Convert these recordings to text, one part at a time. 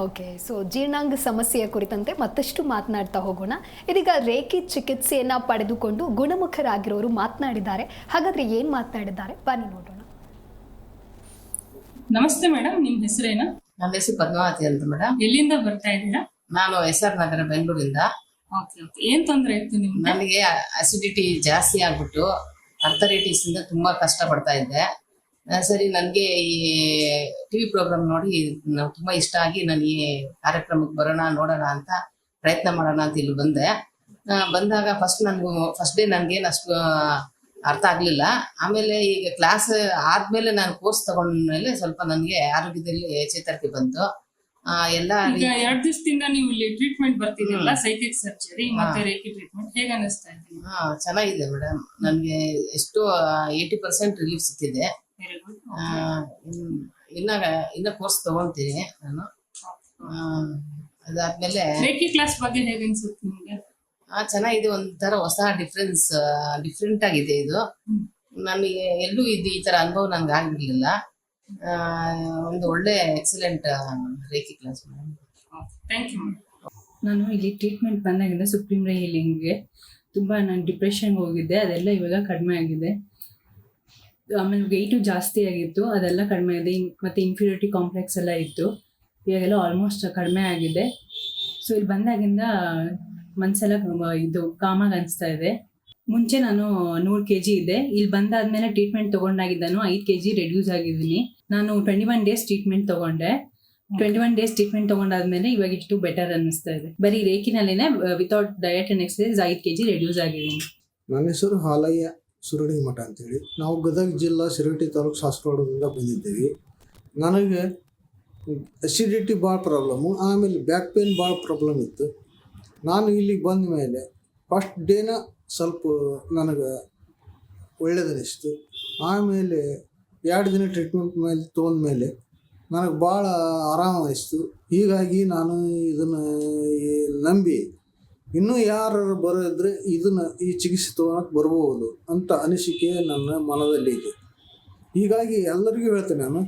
Okay so ಜೀರ್ಣಾಂಗ ಸಮಸ್ಯೆಯ ಕುರಿತಂತೆ ಮತ್ತಷ್ಟು ಮಾತನಾಡ್ತಾ ಹೋಗೋಣ. ಇದೀಗ ರೇಖಿ ಚಿಕಿತ್ಸೆಯನ್ನ ಪಡೆದುಕೊಂಡು ಗುಣಮುಖರಾಗಿರೋರು ಮಾತನಾಡಿದ್ದಾರೆ. ಹಾಗಾದ್ರೆ ಏನ್ ಮಾತನಾಡಿದ್ದಾರೆ? ಬನ್ನಿ ನೋಡೋಣ. ನಮಸ್ತೆ ಮೇಡಮ್ ನಿಮ್ ಹೆಸರೇನು? ನನ್ನ ಹೆಸರು ಪದ್ಮಾವತಿ ಅಂತ ಮೇಡಮ್ ಎಲ್ಲಿಂದ ಬರ್ತಾ ಇದ್ದೀರಾ? ನಾನು ಎಸ್ ಆರ್ ನಗರ ಬೆಂಗಳೂರಿಂದ. ಓಕೆ ಓಕೆ ಏನ್ ತೊಂದರೆ ಇತ್ತು ನಿಮ್ಗೆ? ನನಗೆ ಅಸಿಡಿಟಿ ಜಾಸ್ತಿ ಆಗ್ಬಿಟ್ಟು ಅರ್ಥರೈಟಿಸ್ ಇಂದ ತುಂಬಾ ಕಷ್ಟ ಪಡ್ತಾ ಇದ್ದೆ. ಸರಿ ನನಗೆ ಈ ಟಿವಿ ಪ್ರೋಗ್ರಾಮ್ ನೋಡಿ ನಾವು ತುಂಬಾ ಇಷ್ಟ ಆಗಿ ನಾನು ಈ ಕಾರ್ಯಕ್ರಮಕ್ಕೆ ಬರೋಣ ನೋಡೋಣ ಅಂತ ಪ್ರಯತ್ನ ಮಾಡೋಣ ಅಂತ ಇಲ್ಲಿ ಬಂದೆ. ಬಂದಾಗ ಫಸ್ಟ್ ನನ್ಗೂ ಫಸ್ಟ್ ಡೇ ನನ್ಗೇನು ಅಷ್ಟು ಅರ್ಥ ಆಗ್ಲಿಲ್ಲ. ಆಮೇಲೆ ಈಗ ಕ್ಲಾಸ್ ಆದ್ಮೇಲೆ ನಾನು ಕೋರ್ಸ್ ತಗೊಂಡ್ಮೇಲೆ ಸ್ವಲ್ಪ ನನಗೆ ಆರೋಗ್ಯದಲ್ಲಿ ಚೇತರಿಕೆ ಬಂತು. ಎಲ್ಲಾ ಎರಡ್ ದಿವಸದಿಂದ ನೀವು ಇಲ್ಲಿ ಟ್ರೀಟ್ಮೆಂಟ್ ಬರ್ತಿದ್ರಲ್ಲ ಸೈಕಿಕ್ ಸರ್ಜರಿ ಮತ್ತೆ ರೇಖಿ ಟ್ರೀಟ್ಮೆಂಟ್ ಹೇಗೆ ಅನಿಸ್ತಾ ಇದೆ? ಹಾ ಚೆನ್ನಾಗಿದೆ ಮೇಡಮ್ ನನಗೆ ಎಷ್ಟು ಏಯ್ಟಿ ಪರ್ಸೆಂಟ್ ರಿಲೀಫ್ ಸಿಕ್ಕಿದೆ. ಇನ್ನ ಇನ್ನ ಕೋರ್ಸ್ ತಗೊಂತೀನಿ ನಾನು. ಆ, ಅದಾದ್ಮೇಲೆ ರೇಖಿ ಕ್ಲಾಸ್ ಬಗ್ಗೆ ಹೇಗೆ ಅನ್ಸುತ್ತೆ ನಿಮಗೆ? ಆ, ಚೆನ್ನಾಗಿದೆ ಒಂಥರ ಹೊಸ ಡಿಫ್ರೆನ್ಸ್ ಡಿಫ್ರೆಂಟ್ ಆಗಿದೆ ಇದು. ನನಗೆ ಎಲ್ಲೂ ಇದು ಈ ತರ ಅನುಭವ ನನ್ಗೆ ಆಗಿರ್ಲಿಲ್ಲ ಆ, ಒಂದು ಒಳ್ಳೆ excellent reiki class thank you ನಾನು ಇಲ್ಲಿ ಟ್ರೀಟ್ಮೆಂಟ್ ಬಂದಾಗಿಂದ ಸುಪ್ರೀಂ ರೈ ಹೀಲಿಂಗ್ಗೆ ತುಂಬ ನಾನು ಡಿಪ್ರೆಷನ್ಗೆ ಹೋಗಿದ್ದೆ ಅದೆಲ್ಲ ಇವಾಗ ಕಡಿಮೆ ಆಗಿದೆ. ಆಮೇಲೆ ವೆಯ್ಟು ಜಾಸ್ತಿ ಆಗಿತ್ತು, ಅದೆಲ್ಲ ಕಡಿಮೆ ಆಗಿದೆ. ಮತ್ತು ಇನ್ಫೀರಿಯರಿಟಿ ಕಾಂಪ್ಲೆಕ್ಸ್ ಎಲ್ಲ ಇತ್ತು. ಇವಾಗೆಲ್ಲ ಆಲ್ಮೋಸ್ಟ್ ಕಡಿಮೆ ಆಗಿದೆ. ಸೊ ಇಲ್ಲಿ ಬಂದಾಗಿಂದ ಮನಸ್ಸೆಲ್ಲ ಇದು ಕಾಮಾಗಿ ಅನಿಸ್ತಾ ಇದೆ. ಮುಂಚೆ ನಾನು ನೂರು ಕೆ ಜಿ ಇದ್ದೆ. ಇಲ್ಲಿ ಬಂದಾದ್ಮೇಲೆ ಟ್ರೀಟ್ಮೆಂಟ್ ತೊಗೊಂಡಾಗಿದ್ದಾನು ಐದು ಕೆ ಜಿ ರೆಡ್ಯೂಸ್ ಆಗಿದ್ದೀನಿ. ನಾನು ಟ್ವೆಂಟಿ ಒನ್ ಡೇಸ್ ಟ್ರೀಟ್ಮೆಂಟ್ ತೊಗೊಂಡೆ. ಟ್ವೆಂಟಿ ಒನ್ ಡೇಸ್ ಟ್ರೀಟ್ಮೆಂಟ್ ತೊಗೊಂಡಾದ್ಮೇಲೆ ಇವಾಗ ಇಷ್ಟು ಬೆಟರ್ ಅನ್ನಿಸ್ತಾ ಇದೆ. ಬರೀ ರೇಕಿನಲ್ಲೇನೆ ವಿತೌಟ್ ಡಯಟ್ ಅಂಡ್ ಎಕ್ಸಸೈಸ್ ಐದು ಕೆ ಜಿ ರೆಡ್ಯೂಸ್ ಆಗಿದ್ದೀನಿ. ನನ್ನ ಹೆಸರು ಹಾಲಯ್ಯ. ಸುರಡಿ ಮಠ ಅಂತೇಳಿ. ನಾವು ಗದಗ ಜಿಲ್ಲಾ ಶಿರಗಟ್ಟಿ ತಾಲೂಕು ಶಾಸಕವಾಡದಿಂದ ಬಂದಿದ್ದೀವಿ. ನನಗೆ ಅಸಿಡಿಟಿ ಭಾಳ ಪ್ರಾಬ್ಲಮ್ಮು ಆಮೇಲೆ ಬ್ಯಾಕ್ ಪೇನ್ ಭಾಳ ಪ್ರಾಬ್ಲಮ್ ಇತ್ತು. ನಾನು ಇಲ್ಲಿಗೆ ಬಂದ ಮೇಲೆ ಫಸ್ಟ್ ಡೇನ ಸ್ವಲ್ಪ ನನಗೆ ಒಳ್ಳೇದನಿಸ್ತು. ಆಮೇಲೆ ಎರಡು ದಿನ ಟ್ರೀಟ್ಮೆಂಟ್ ಮೇಲೆ ತೊಗೊಂಡ್ಮೇಲೆ ನನಗೆ ಭಾಳ ಆರಾಮ ಅನಿಸ್ತು ಹೀಗಾಗಿ ನಾನು ಇದನ್ನು ನಂಬಿ ಇನ್ನೂ ಯಾರು ಬರೋದ್ರೆ ಇದನ್ನ ಈ ಚಿಕಿತ್ಸೆ ತೊಗೊಳಕ್ಕೆ ಬರ್ಬೋದು ಅಂತ ಅನಿಸಿಕೆ ನನ್ನ ಮನದಲ್ಲಿ ಇದೆ. ಹೀಗಾಗಿ ಎಲ್ಲರಿಗೂ ಹೇಳ್ತೇನೆ ನಾನು,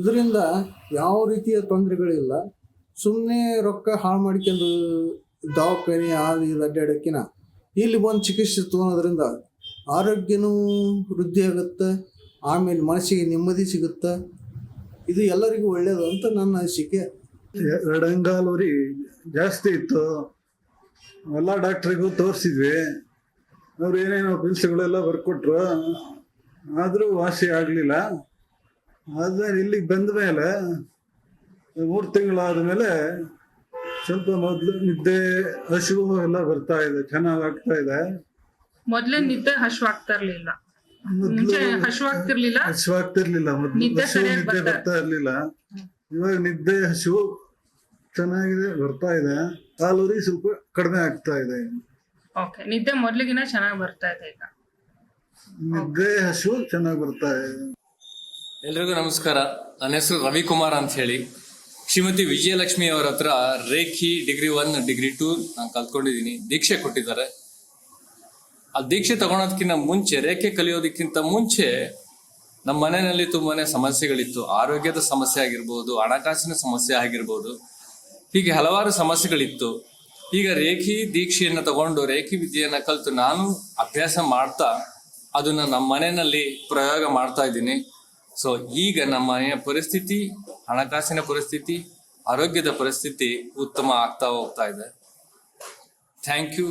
ಇದರಿಂದ ಯಾವ ರೀತಿಯ ತೊಂದರೆಗಳಿಲ್ಲ. ಸುಮ್ಮನೆ ರೊಕ್ಕ ಹಾಳು ಮಾಡ್ಕೊಂಡು ದವಾಖಾನೆ ಅದು ಇದು ಇಲ್ಲಿ ಬಂದು ಚಿಕಿತ್ಸೆ ತೊಗೊಳೋದ್ರಿಂದ ಆರೋಗ್ಯನೂ ವೃದ್ಧಿ ಆಗುತ್ತೆ, ಆಮೇಲೆ ಮನಸ್ಸಿಗೆ ನೆಮ್ಮದಿ ಸಿಗುತ್ತೆ. ಇದು ಎಲ್ಲರಿಗೂ ಒಳ್ಳೆಯದು ಅಂತ ನನ್ನ ಅನಿಸಿಕೆ. ಎಡಂಗಾಲೂರಿ ಜಾಸ್ತಿ ಇತ್ತು. ಎಲ್ಲ ಡಾಕ್ಟ್ರಿಗೂ ತೋರಿಸಿದ್ವಿ. ಅವ್ರು ಏನೇನೋ ಪಿಲ್ಸ್ಗಳೆಲ್ಲ ಬರ್ಕೊಟ್ರು. ಆದರೂ ವಾಸಿ ಆಗಲಿಲ್ಲ. ಆದ್ಮೇಲೆ ಇಲ್ಲಿಗೆ ಬಂದ ಮೇಲೆ ಮೂರು ತಿಂಗಳಾದ ಮೇಲೆ ಸ್ವಲ್ಪ ಮೊದಲು ನಿದ್ದೆ ಹಸಿವು ಎಲ್ಲ ಬರ್ತಾ ಇದೆ ಚೆನ್ನಾಗಿ ಆಗ್ತಾ ಇದೆ. ಮೊದಲೇ ನಿದ್ದೆ ಹಸಿವಾಗ್ತಾ ಇರ್ಲಿಲ್ಲ. ಮುಂಚೆ ಹಸಿವಾಗ್ತಿರ್ಲಿಲ್ಲ ಮೊದಲು. ನಿದ್ದೆ ಹಸಿವು ಸರಿಯಾಗಿ ನಿದ್ದೆ ಬರ್ತಾ- ಬರ್ತಾ ಇರ್ಲಿಲ್ಲ. ಇವಾಗ ನಿದ್ದೆ ಹಸಿವು ಚೆನ್ನಾಗಿದೆ ಬರ್ತಾ ಇದೆ. ಕಾಲೂರಿ ಸ್ವಲ್ಪ ಕಡಿಮೆ ಆಗ್ತಾ ಇದೆ. ಓಕೆ ನಿದ್ದೆ ಮೊದಲಿಗಿನ ಚೆನ್ನಾಗಿ ಬರ್ತಾ ಇದೆ ಈಗ. ನಿದ್ದೆ ಹಸು ಚೆನ್ನಾಗಿ ಬರ್ತಾ ಇದೆ. ಎಲ್ರಿಗೂ ನಮಸ್ಕಾರ. ನನ್ನ ಹೆಸರು ರವಿಕುಮಾರ್ ಅಂತ ಹೇಳಿ. ಶ್ರೀಮತಿ ವಿಜಯಲಕ್ಷ್ಮಿ ಅವರ ಹತ್ರ reiki degree one degree two ನಾನು ಕಲ್ತ್ಕೊಂಡಿದ್ದೀನಿ ದೀಕ್ಷೆ ಕೊಟ್ಟಿದ್ದಾರೆ. ಆ ದೀಕ್ಷೆ ತಗೊಳೋದಕ್ಕಿಂತ ಮುಂಚೆ ರೇಖೆ ಕಲಿಯೋದಕ್ಕಿಂತ ಮುಂಚೆ ನಮ್ಮ ಮನೆಯಲ್ಲಿ ತುಂಬಾನೇ ಸಮಸ್ಯೆಗಳಿತ್ತು. ಆರೋಗ್ಯದ ಸಮಸ್ಯೆ ಆಗಿರ್ಬೋದು ಹಣಕಾಸಿನ ಸಮಸ್ಯೆ ಆಗಿರ್ಬೋದು. ಹೀಗೆ ಹಲವಾರು ಸಮಸ್ಯೆಗಳಿತ್ತು. ಈಗ ರೇಖಿ ದೀಕ್ಷೆಯನ್ನು ತಗೊಂಡು ರೇಖಿ ವಿದ್ಯೆಯನ್ನು ಕಲಿತು ನಾನು ಅಭ್ಯಾಸ ಮಾಡ್ತಾ ಅದನ್ನ ನಮ್ಮ ಮನೆಯಲ್ಲಿ ಪ್ರಯೋಗ ಮಾಡ್ತಾ ಇದ್ದೀನಿ. ಸೊ ಈಗ ನಮ್ಮ ಮನೆಯ ಪರಿಸ್ಥಿತಿ, ಹಣಕಾಸಿನ ಪರಿಸ್ಥಿತಿ, ಆರೋಗ್ಯದ ಪರಿಸ್ಥಿತಿ ಉತ್ತಮ ಆಗ್ತಾ ಹೋಗ್ತಾ ಇದೆ. ಥ್ಯಾಂಕ್ ಯು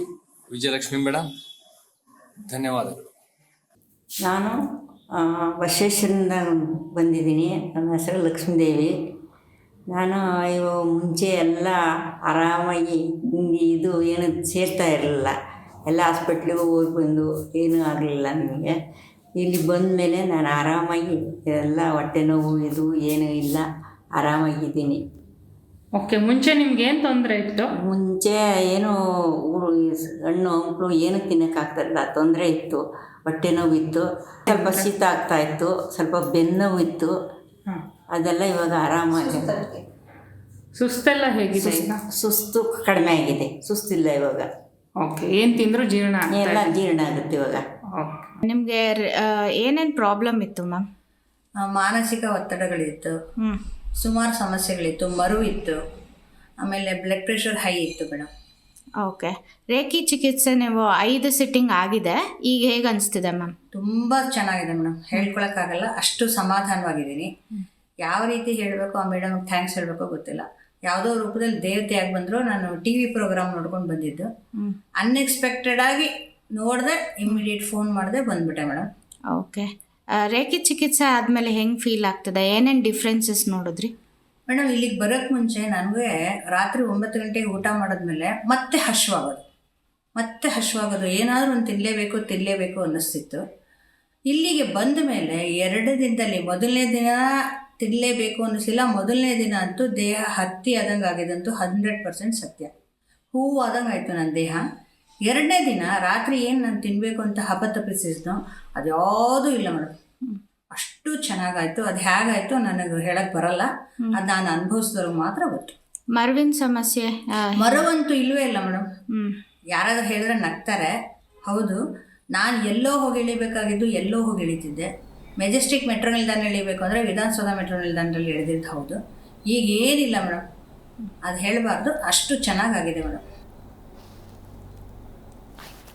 ವಿಜಯಲಕ್ಷ್ಮಿ ಮೇಡಮ್ ಧನ್ಯವಾದಗಳು. ನಾನು ವಶೇಶ್ವರಿಂದ ಬಂದಿದ್ದೀನಿ. ನನ್ನ ಹೆಸರು ಲಕ್ಷ್ಮೀದೇವಿ. ನಾನು ಇವು ಮುಂಚೆ ಎಲ್ಲ ಆರಾಮಾಗಿ ಇದು ಏನು ಸೇರ್ತಾ ಇರಲಿಲ್ಲ. ಎಲ್ಲ ಹಾಸ್ಪಿಟ್ಲಿಗೆ ಹೋಗಿ ಬಂದು ಏನೂ ಆಗಲಿಲ್ಲ ನನಗೆ. ಇಲ್ಲಿ ಬಂದ ಮೇಲೆ ನಾನು ಆರಾಮಾಗಿ ಎಲ್ಲ ಹೊಟ್ಟೆ ನೋವು ಇದು ಏನೂ ಇಲ್ಲ. ಆರಾಮಾಗಿದ್ದೀನಿ. ಓಕೆ ಮುಂಚೆ ನಿಮ್ಗೆ ಏನು ತೊಂದರೆ ಇತ್ತು? ಮುಂಚೆ ಏನು ಹಣ್ಣು ಹಂಪಲು ಏನು ತಿನ್ನೋಕ್ಕಾಗ್ತಾಯಿಲ್ಲ ತೊಂದರೆ ಇತ್ತು. ಹೊಟ್ಟೆ ನೋವಿತ್ತು ಸ್ವಲ್ಪ ಶೀತ ಆಗ್ತಾ ಇತ್ತು. ಸ್ವಲ್ಪ ಬೆನ್ನು ಇತ್ತು. ಅದೆಲ್ಲ ಇವಾಗ ಆರಾಮಾಗಿ ಸುಸ್ತೆಲ್ಲ ಹೇಗಿದೆ? ಈಗ ಸುಸ್ತು ಕಡಿಮೆ ಆಗಿದೆ. ಸುಸ್ತಿಲ್ಲ ಇವಾಗ. ಓಕೆ. ಏನು ತಿಂದ್ರು ಜೀರ್ಣ ಆಗ್ತಾ ಎಲ್ಲ ಇದೆ. ಜೀರ್ಣ ಆಗುತ್ತೆ ಇವಾಗ. ಓಕೆ. ನಿಮಗೆ ಏನೇನು ಪ್ರಾಬ್ಲಮ್ ಇತ್ತು ಮ್ಯಾಮ್? ಆ, ಮಾನಸಿಕ ಒತ್ತಡಗಳಿತ್ತು. ಹ್ಞೂ ಸುಮಾರು ಸಮಸ್ಯೆಗಳಿತ್ತು. ಮರು ಇತ್ತು. ಆಮೇಲೆ ಬ್ಲಡ್ ಪ್ರೆಷರ್ ಹೈ ಇತ್ತು ಮೇಡಮ್. ಓಕೆ. ರೇಖಿ ಚಿಕಿತ್ಸೆ ನೀವು ಐದು ಸಿಟ್ಟಿಂಗ್ ಆಗಿದೆ. ಈಗ ಹೇಗೆ ಅನಿಸ್ತಿದೆ ಮ್ಯಾಮ್? ತುಂಬ ಚೆನ್ನಾಗಿದೆ ಮೇಡಮ್. ಹೇಳ್ಕೊಳಕ್ಕಾಗಲ್ಲ. ಅಷ್ಟು ಸಮಾಧಾನವಾಗಿದ್ದೀನಿ. ಯಾವ ರೀತಿ ಹೇಳಬೇಕು ಆ ಮೇಡಮ್ ಥ್ಯಾಂಕ್ಸ್ ಹೇಳಬೇಕು ಗೊತ್ತಿಲ್ಲ. ಯಾವುದೋ ರೂಪದಲ್ಲಿ ದೇವತೆ ಆಗಿ ಬಂದರೂ ನಾನು ಟಿ ವಿ ಪ್ರೋಗ್ರಾಮ್ ನೋಡ್ಕೊಂಡು ಬಂದಿದ್ದು. ಅನ್ಎಕ್ಸ್ಪೆಕ್ಟೆಡ್ ಆಗಿ ನೋಡಿದೆ ಇಮಿಡಿಯೇಟ್ ಫೋನ್ ಮಾಡಿದೆ ಬಂದ್ಬಿಟ್ಟೆ ಮೇಡಮ್ ಓಕೆ. ರೇಖೆ ಚಿಕಿತ್ಸೆ ಆದಮೇಲೆ ಹೆಂಗೆ ಫೀಲ್ ಆಗ್ತದೆ? ಏನೇನು ಡಿಫ್ರೆನ್ಸಸ್ ನೋಡಿದ್ರಿ? ಮೇಡಮ್ ಇಲ್ಲಿಗೆ ಬರೋಕ್ಕೆ ಮುಂಚೆ ನನಗೆ ರಾತ್ರಿ ಒಂಬತ್ತು ಗಂಟೆಗೆ ಊಟ ಮಾಡಿದ್ಮೇಲೆ ಮತ್ತೆ ಹಶ್ವಾಗೋದು. ಮತ್ತೆ ಹಶ್ವಾಗೋದು. ಏನಾದರೂ ಒಂದು ತಿನ್ನಲೇಬೇಕು ತಿನ್ನಲೇಬೇಕು ಅನ್ನಿಸ್ತಿತ್ತು. ಇಲ್ಲಿಗೆ ಬಂದ ಮೇಲೆ ಎರಡು ದಿನದಲ್ಲಿ ಮೊದಲನೇ ದಿನ ತಿನ್ನಲೇಬೇಕು ಅನ್ನಿಸಿಲ್ಲ. ಮೊದಲನೇ ದಿನ ಅಂತೂ ದೇಹ ಹತ್ತಿ ಆದಂಗೆ ಆಗಿದಂತೂ ಹಂಡ್ರೆಡ್ ಪರ್ಸೆಂಟ್ ಸತ್ಯ. ಹೂವು ಆದಂಗೆ ಆಯಿತು ನನ್ನ ದೇಹ. ಎರಡನೇ ದಿನ ರಾತ್ರಿ ಏನು ನಾನು ತಿನ್ನಬೇಕು ಅಂತ ಹಪತಪಿಸಿದ್ನೋ ಅದ್ಯಾವುದೂ ಇಲ್ಲ ಮೇಡಮ್. ಅಷ್ಟು ಚೆನ್ನಾಗಾಯ್ತು ಅದು ಹೇಗಾಯ್ತು ನನಗೆ ಹೇಳಕ್ ಬರಲ್ಲ. ಅದು ನಾನು ಅನುಭವಿಸಿದವ್ರಿಗೆ ಮಾತ್ರ ಗೊತ್ತು. ಮರವಿನ ಸಮಸ್ಯೆ ಮರವಂತೂ ಇಲ್ವೇ ಇಲ್ಲ ಮೇಡಮ್. ಯಾರಾದರೂ ಯಾರಾದ್ರೂ ಹೇಳಿದ್ರೆ ನಗ್ತಾರೆ. ಹೌದು ನಾನು ಎಲ್ಲೋ ಹೋಗಿ ಇಳಿಬೇಕಾಗಿದ್ದು ಎಲ್ಲೋ ಹೋಗಿ ಇಳಿತಿದ್ದೆ. ಮೆಜೆಸ್ಟಿಕ್ ಮೆಟ್ರೋ ನಿಲ್ದಾಣ ಇಳಿಬೇಕು ಅಂದರೆ ವಿಧಾನಸೌಧ ಮೆಟ್ರೋ ನಿಲ್ದಾಣದಲ್ಲಿ ಇಳಿದಿದ್ದು ಹೌದು. ಈಗ ಏನಿಲ್ಲ ಮೇಡಮ್. ಅದು ಹೇಳಬಾರ್ದು. ಅಷ್ಟು ಚೆನ್ನಾಗಾಗಿದೆ ಮೇಡಮ್.